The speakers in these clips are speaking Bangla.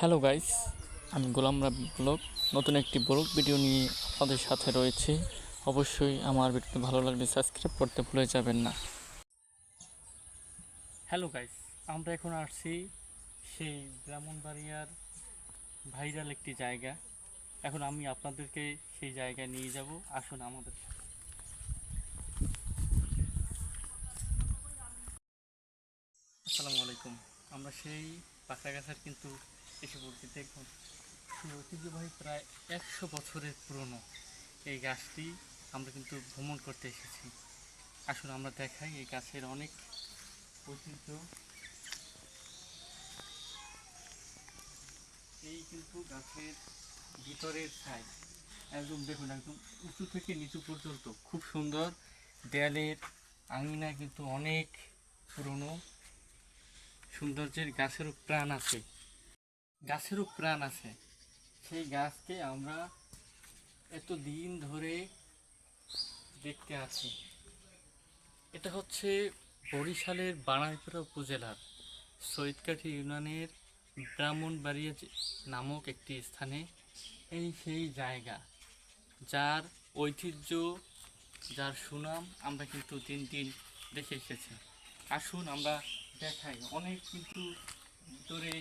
হ্যালো গাইস আমি গোলাম রাবি ব্লগ। নতুন একটি ব্লগ ভিডিও নিয়ে আপনাদের সাথে রয়েছে। অবশ্যই আমার ভিডিওটি ভালো লাগলে সাবস্ক্রাইব করতে ভুলে যাবেন না। হ্যালো গাইস আমরা এখন আসছি সেই ব্রাহ্মণবাড়িয়ার ভাইরাল একটি জায়গা। এখন আমি আপনাদেরকে সেই জায়গায় নিয়ে যাব। আসুন আমাদের আসসালামু আলাইকুম। আমরা সেই পাকড়া গাছের কিন্তু এসে পড়ছি দেখুন ঐতিহ্যবাহী প্রায় একশো বছরের পুরনো এই গাছটি আমরা কিন্তু ভ্রমণ করতে এসেছি। আসুন, আমরা দেখাই এই গাছের অনেক ঐতিহ্য এই কিন্তু গাছের ভিতরের সাইড একদম দেখুন, একদম উঁচু থেকে নিচু পর্যন্ত, খুব সুন্দর। দেয়ালের আঙিনা কিন্তু অনেক পুরনো। সৌন্দর্যের গাছেরও প্রাণ আছে। গাছেরও প্রাণ আছে। সেই গাছকে আমরা এত দিন ধরে দেখতে আছি। এটা হচ্ছে বরিশালের বাণাইপুরা উপজেলার সৈয়দকাঠি ইউনিয়নের ব্রাহ্মণবাড়িয়া নামক একটি স্থানে এই সেই জায়গা। যার ঐতিহ্য, যার সুনাম আমরা কিন্তু দিন দিন দেখে এসেছি। আসুন আমরা দেখাই। অনেক কিন্তু ভিতরে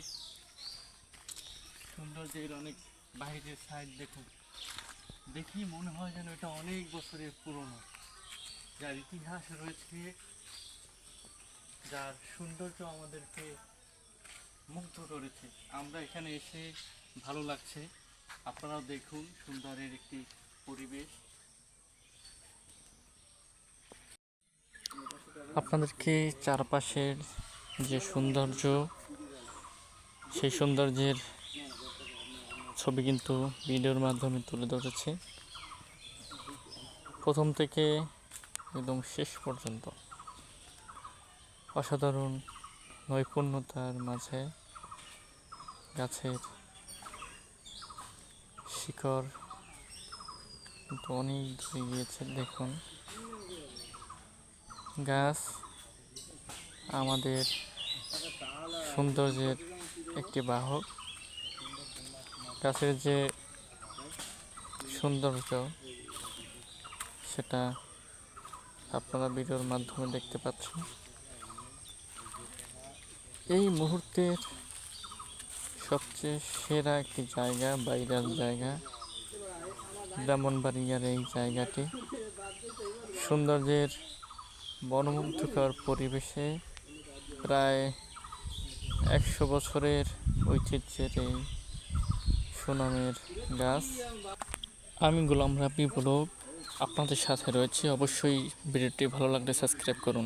সৌন্দর্যের অনেক বাইরের সাইড দেখুন দেখি মনে হয় যেন এটা অনেক বছরের পুরনো। যার ইতিহাস রয়েছে, যার সৌন্দর্য আমাদেরকে মুগ্ধ করেছে। আমরা এখানে এসে ভালো লাগছে। আপনারাও দেখুন সুন্দরের একটি পরিবেশ। আপনাদেরকে চারপাশের যে সৌন্দর্য, সেই সৌন্দর্যের ছবি কিন্তু ভিডিওর মাধ্যমে তুলে ধরেছে? প্রথম থেকে একদম শেষ পর্যন্ত। অসাধারণ নৈপুণ্যতার মাঝে গাছের শিকড় কিন্তু অনেক দূরে গিয়েছে, দেখুন। গাছ, আমাদের সৌন্দর্যের একটি বাহক। গাছের যে সৌন্দর্য, সেটা আপনারা ভিডিওর মাধ্যমে দেখতে পাচ্ছেন। এই মুহূর্তের সবচেয়ে সেরা একটি জায়গা বাইরাল জায়গা, ব্রাহ্মণবাড়িয়ার এই জায়গাটি। সৌন্দর্যের বনমুগ্ধকর পরিবেশে প্রায় একশো বছরের ঐতিহ্যের এই সুনামের গাছ। আমি গোলাম রাবি ব্লগ আপনাদের সাথে রয়েছে। অবশ্যই ভিডিওটি ভালো লাগলে সাবস্ক্রাইব করুন।